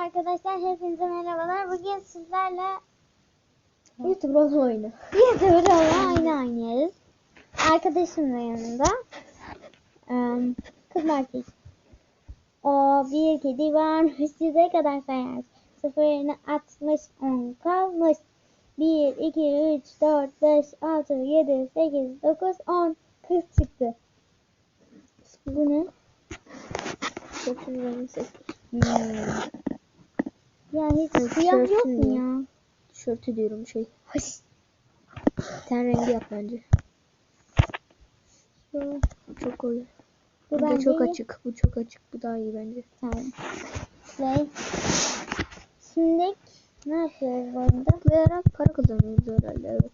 arkadaşlar hepinize merhabalar. Bugün sizlerle YouTuber olma oyunu. YouTuber olan oyunu oynuyoruz. Arkadaşım da yanında. Kız erkek. O bir kedi varmış size kadar sayar. Sıfırını atmış on kalmış. 1, 2, 3, 4, 5, 6, 7, 8, 9, 10. Kız çıktı. Bu ne? Saçın rengi ses. Hmm. Ya hiç Ben siyah yok mu ya. Tişörtü diyorum şey. Ten rengi yap bence. Şu, çok oluyor. bu Bu da çok iyi. açık. Bu çok açık. Bu daha iyi bence. Tamam. Ve şimdi ne yapıyoruz bu oyunda? Tıklayarak para kazanıyoruz herhalde. Evet.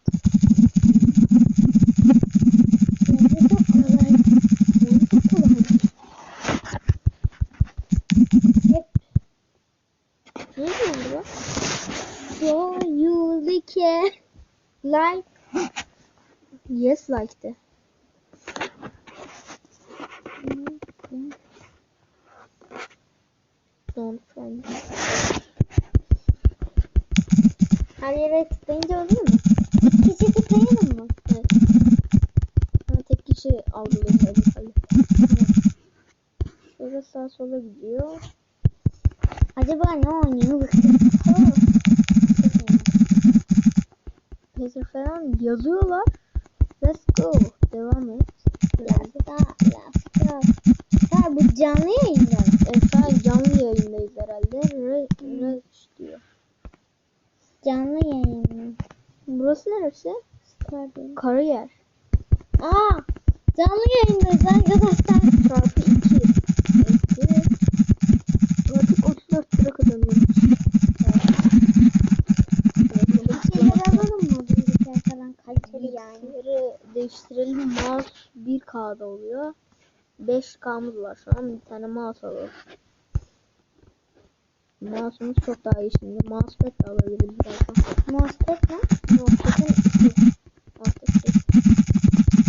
Şimdi çok kolay. Bu çok kolay. Hep Ne diyorsun bu? so you like like Yes like de. Don't friend. her yere tıklayınca oluyor mu? Kişi tıklayalım mı? Evet. Ama tek kişi algılıyor herhalde. Şöyle sağa sola gidiyor. Acaba ne oynuyor? Laser falan yazıyorlar. Let's go. Devam et. Lasta, lasta. Ha bu canlı yayında. Evet, canlı yayındayız herhalde. Re diyor. Canlı yayın. Burası neresi? Pardon. Kariyer. Aa, canlı yayındayız arkadaşlar. Çarpı 2. Eksi. Artık 34 lira kazanıyoruz. Bir şeyler alalım mı? Bilgisayar falan kaliteli yani. Bilgisayarı değiştirelim. Mouse 1K'da oluyor. 5K'mız var şu an. Bir tane mouse alalım. Mouse'umuz çok daha iyi şimdi. Mousepad de alabiliriz birazdan. Mousepad mi? Mousepad'in iki. Mousepad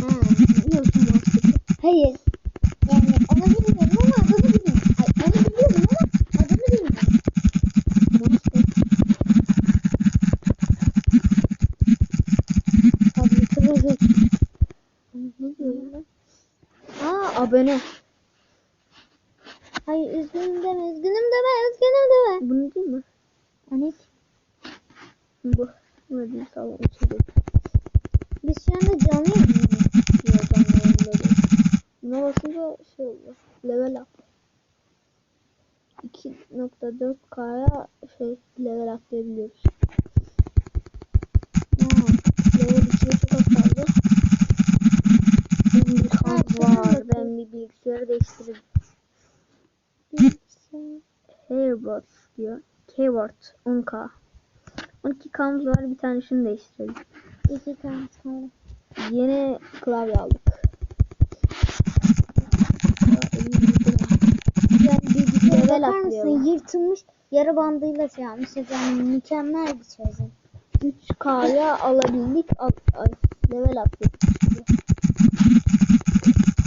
Ha. Biliyorsun mousepad'i. Hayır. Yani onu bilmiyorum ama adını bilmiyorum. Hayır, onu biliyorum ama adını bilmiyorum. Mousepad. Tabii ki Ne diyorum ben? Aa abone. Hayır üzgünüm deme, üzgünüm deme, üzgünüm deme. Bunu değil mi? Hani Bu. Değil sağlam içinde. biz şu anda canlı. Diyor canlı değil. Buna basınca şey oluyor. Level up. 2.4K'ya şey level atlayabiliyoruz. Ha. Level 2'ye çok az kaldı. Benim bir şuna var. Ben bir bilgisayarı değiştirdim. Bilgisayar. Airbot diyor. Keyword 10K. 12K'mız var bir tane şunu değiştirdim. İki tane sonra. Yeni klavye aldık. Level bakar mısın? Yırtılmış yara bandıyla şey yapmışız. Yani mükemmel bir çözüm. 3K'ya alabildik. Al, ay, level şimdi.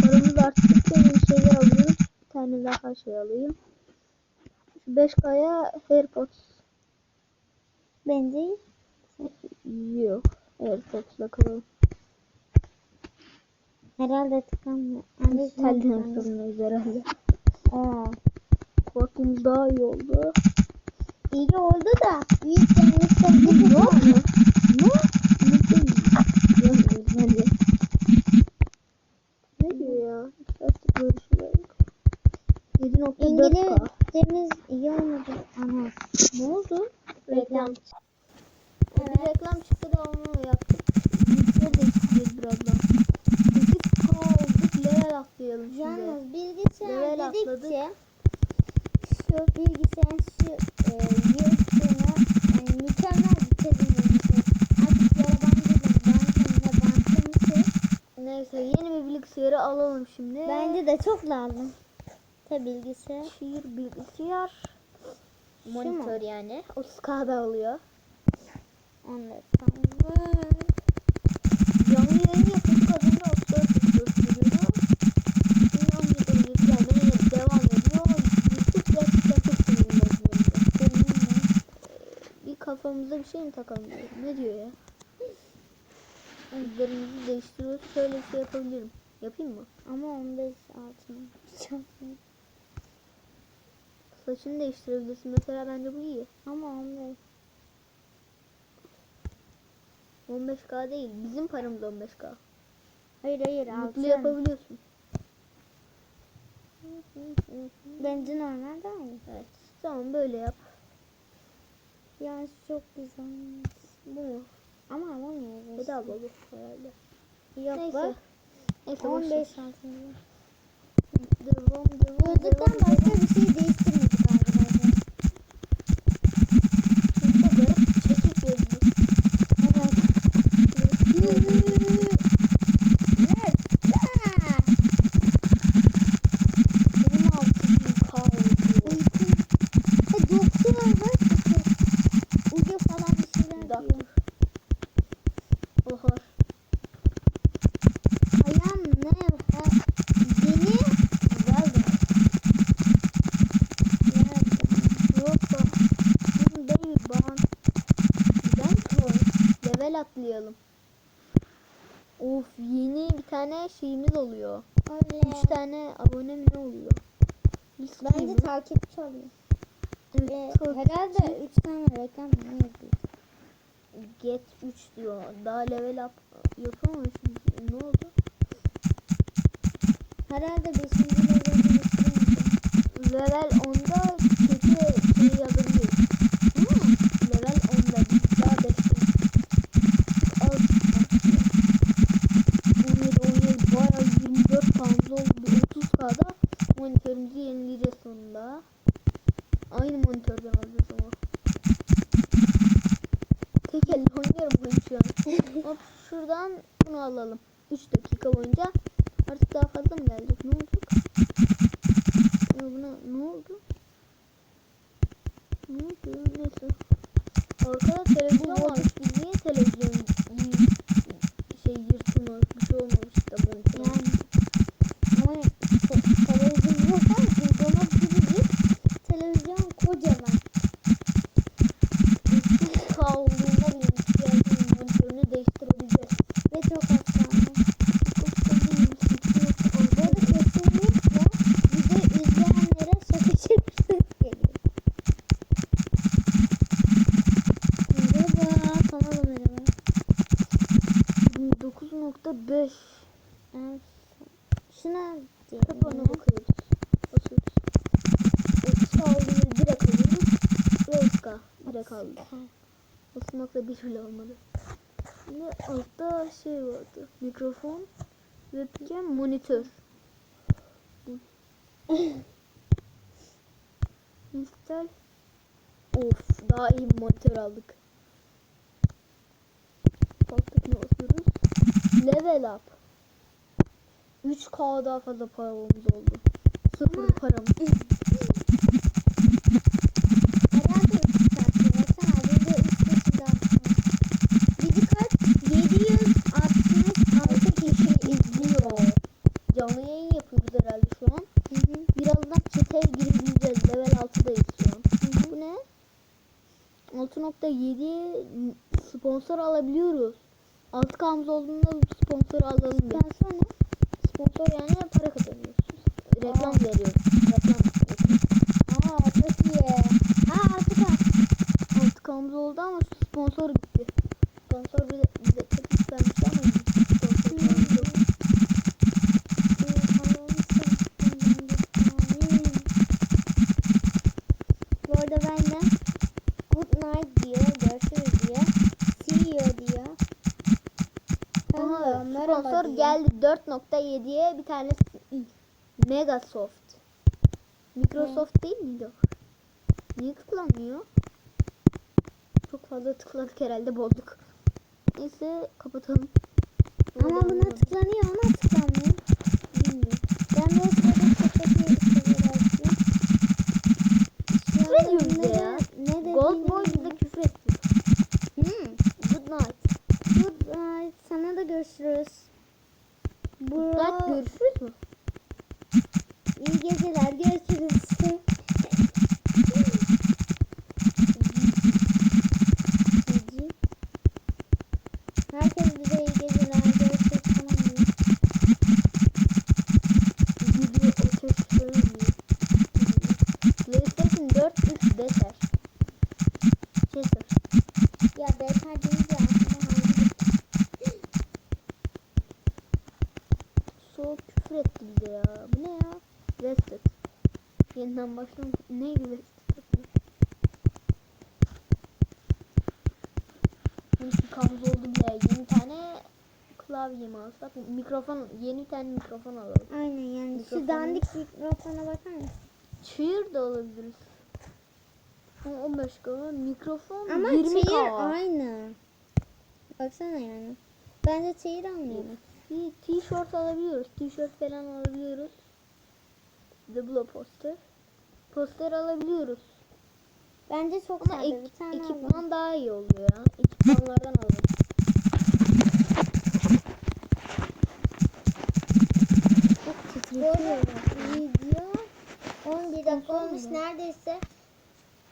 Paramız arttıkça yeni şeyler alıyoruz. Bir tane daha şey alayım. Şu 5K'ya AirPods Bence yok. AirPods'la kalalım. herhalde tıkanmıyor. Anne Telden sorunluyuz herhalde. Aa. Kulaklığımız daha iyi oldu. İyi oldu da iyi kendisi Ne oldu? Ne? Yok bence. Ne diyor ya? Artık görüşürüz. 7.4K. İngilizcemiz iyi olmadı. Ana. Ne oldu? Reklam. Evet. Bir reklam çıktı da onu yaptık. Bilgisayarı değiştireceğiz birazdan. 8K olduk level atlayalım şimdi. Yalnız bilgisayar Level dedikçe şu bilgisayar şu e, yırtığını yani mükemmel bir çözüm bulmuşum. Artık yara bandıyla bantımla bantlamışız. Neyse yeni bir bilgisayarı alalım şimdi. Bence de çok lazım. Tabi bilgisayar. şiir bilgisayar. Mu? Monitör yani. 30K'da alıyor. Onları tamam. Canlı yayın yapıp kadında 34 gösteriyor. Şimdi 17 yüklenmeye devam ediyor. YouTube gerçekten çok sinirli. kafamıza bir şey mi takalım diyor. Ne diyor ya? Üzerimizi değiştiriyoruz. Şöyle bir şey yapabilirim. Yapayım mı? Ama 15 altına. Saçını değiştirebilirsin. Mesela bence bu iyi. Ama 15. 15k değil. Bizim paramız 15k. Hayır hayır Mutlu yapabiliyorsun. Bence normal daha iyi. Evet. Tamam böyle yap. Ya çok güzel. Bu mu? Ama alamıyoruz. Bedava bu herhalde. Yok Neyse. bak. Neyse boş ver. 15 altında. Devam devam Gözlükten devam. başka bir şey değiştirmedik arkadaşlar. Çok garip. Çekik gözlü. Evet. Benim altın kaldı. Ha doktor var. Ucu falan bir şeyler Doktor. diyor. Oha. Ayağım ne? Ha, yeni Güzel de. Yoksa. Bizim değil ban. Neden troll? Level atlayalım. Of yeni bir tane şeyimiz oluyor. Öyle. Üç tane abone mi ne oluyor? Biz Bence kimim? takipçi oluyor. Evet, Ve takipçi. herhalde 3 tane reklam ne yapıyor? Get 3 diyor. Daha level up yapamamışız. Ne oldu? Herhalde 5. level'de bitirince. Level 10'da kötü şey yazabiliyoruz. Hmm. Level 10'da biz daha 5'te. Az 17 17 bayağı 24 pound oldu. Bir 30k'da monitörümüzü yenileyeceğiz sonunda. Aynı monitörden alacağız ama. Tek elle oynuyorum ben şu an. Hop şuradan bunu alalım. 3 dakika boyunca. Artık daha fazla mı gelecek? Ne olacak? Ya buna ne oldu? Ne oldu? Neyse. Arkada televizyon varmış. Biz niye televizyon şey yırtılmamış bir şey olmamış da monitör. Yani ama te- televizyon var uygulama gibi değil. Televizyon kocaman. Direkt aldık. 9.1 bile olmadı. Şimdi altta şey vardı. Mikrofon, webcam, monitör. Install. Of daha iyi bir monitör aldık. Baktık ne basıyoruz? Level up. 3K daha fazla paramız oldu. Sıfır Ama- param. Herhalde 3 saat. Baksana az önce 3 yaşında atmış. Bizi kaç? 766 kişi izliyor. Canlı yayın yapıyoruz herhalde şu an. Hı hı. Birazdan çete girebileceğiz. Level 6'dayız şu an. Bu ne? 6.7 sponsor alabiliyoruz. 6 kamız olduğunda bu sponsoru alalım. Sponsor ne? Sponsor yani para kazanıyoruz. Reklam Aa. veriyoruz. Reklam yapıyoruz. Aa çok iyi. Aa artık al. 6 kamız oldu ama sponsor gitti. Sponsor bize, bize çok istermişti ama sponsorlarımız yok. Bu arada ben de good night diyor, görüşürüz diyor. See you diyor. Hello, Aha, merhaba sponsor diyor. geldi 4.7'ye bir tane Megasoft. Microsoft değil miydi? Niye tıklanmıyor? Çok fazla tıkladık herhalde bozduk. Neyse kapatalım. Ama buna tıklanıyor ama tıklanmıyor. Bilmiyorum. Ben de ya. Ne dediğini Gold Boy night. Sana da görüşürüz. Bro. görüşürüz mü? İyi geceler. Görüşürüz. 3 beter. Chester. Ya beter deyince aklıma hangi Soğuk küfür etti bize ya. Bu ne ya? Rested. Yeniden başlamak. Neydi Rested? Neyse kabuz oldu bile. Yeni tane alsak? Mikrofon, yeni bir tane mikrofon alalım. Aynen yani Mikrofonu- şu dandik mikrofona bakar mısın? Çığır da alabiliriz. Ama 15 kava mikrofon Ama 20 çayır kava. aynı. Baksana yani. Bence çayır almayalım. Bir tişört alabiliyoruz. Tişört falan alabiliyoruz. Dublo poster. Poster alabiliyoruz. Bence çok Ama sade ek- ekipman daha iyi oluyor ya. Ekipmanlardan alalım. Video 11 dakika olmuş neredeyse.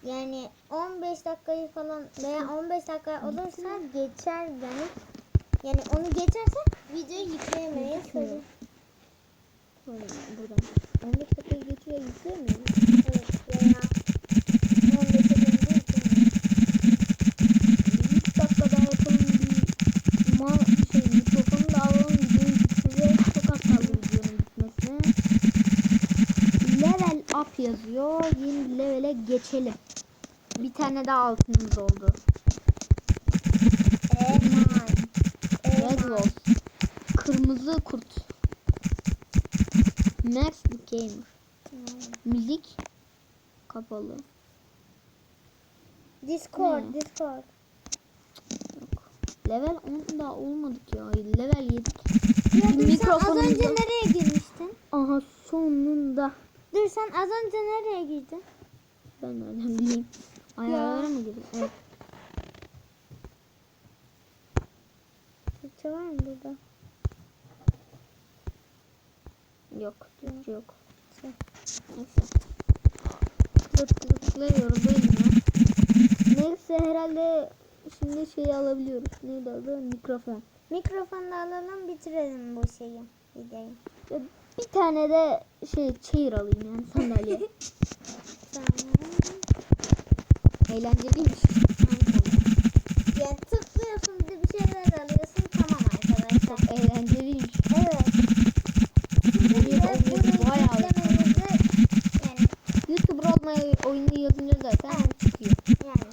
Yani 15 dakikayı falan veya 15 dakika olursa geçer yani. Yani onu geçerse videoyu yükleyemeyiz. Buradan. 15 dakikayı geçiyor yükleyemiyor. Evet veya 15 dakika yükleyemeyiz. 3 dakika daha yapalım bir ma şey mikrofonu da alalım videoyu bitireceğiz. Çok az kaldı videonun bitmesine. Level up yazıyor. Yeni levele geçelim. Bir tane daha altınımız oldu. Red. Wolf. Kırmızı kurt. Max the Gamer. Müzik kapalı. Discord, Ne? Discord. Yok. Level 10 daha olmadık ya. Level 7. Ya dur sen az önce nereye girmiştin? Aha sonunda. Dur sen az önce nereye girdin? Ben nereden bileyim. Ayarlara mı girdim? Evet. Türkçe var mı burada? Yok. Türkçe yok. Neyse. Tıklıyorum değil mi? Neyse herhalde şimdi şeyi alabiliyoruz. Neydi adı? Mikrofon. Mikrofonu da alalım bitirelim bu şeyi. Videoyu. Ve Bir tane de şey chair alayım yani sandalye. Eğlenceliymiş. Yani tıklıyorsun bir de bir şeyler alıyorsun tamam arkadaşlar. Eğlenceliymiş. Evet. Oyun- de bunu bayağı yani YouTuber olmayı oyunu yazınca zaten çıkıyor. yani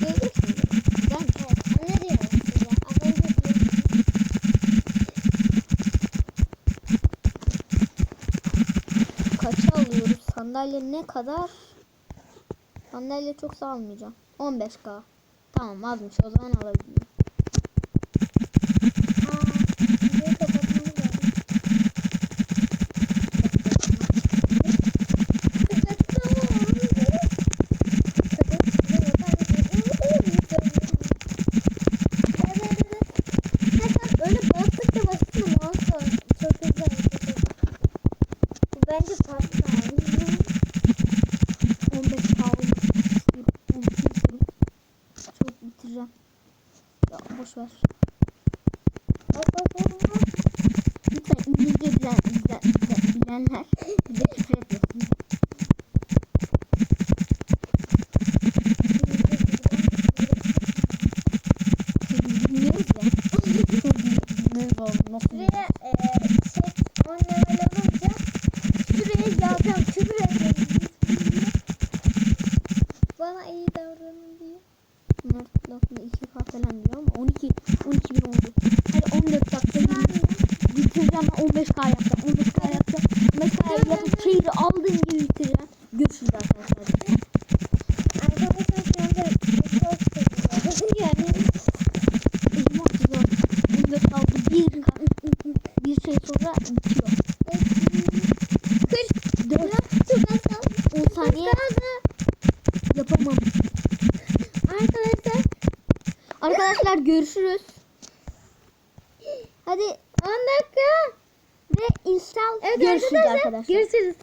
Göreceksin. Güzelmiş. evet öneriyorum size. Öneriyorum. Kaça alıyoruz? Sandalye ne kadar? Sandalye çok almayacağım. 15k. Tamam azmış o zaman alabilirim. Aa, videoyu kapatmamız lazım. Öyle bastıkça bastıkça mouse çok hızlı hareket ediyor. Bu Bence pasta. 15k olmak istiyorum. Onu istiyorum. Çok bitireceğim. Ya boş ver. Bak bak bak bak. Lütfen İngilizce bilen, bilen, bilen, bilenler bize küfür etmesin. Biz bilmiyoruz ya. Bilmiyoruz oğlum. Nasıl Şuraya e, şey 10 level olunca şuraya zaten küfür etmeliyiz. Bana iyi davranın diye. 4.2k falan diyor ama 12 12 bin oldu. Hadi 14 dakika yürü. bitireceğim ben 15k yapacağım. 15k yapacağım. 15k yapıp şeyi aldığım gibi bitireceğim. Görüşürüz arkadaşlar. Arkadaşlar şu anda çok seviyorum. Yani Elimi atacağım. 14 kaldı. Bir, bir şey sonra bitiyor. 4 10 saniye yapamam. Arkadaşlar Arkadaşlar görüşürüz. Hadi 10 dakika. ve install Evet görüşürüz arkadaşlar. Görüşürüz.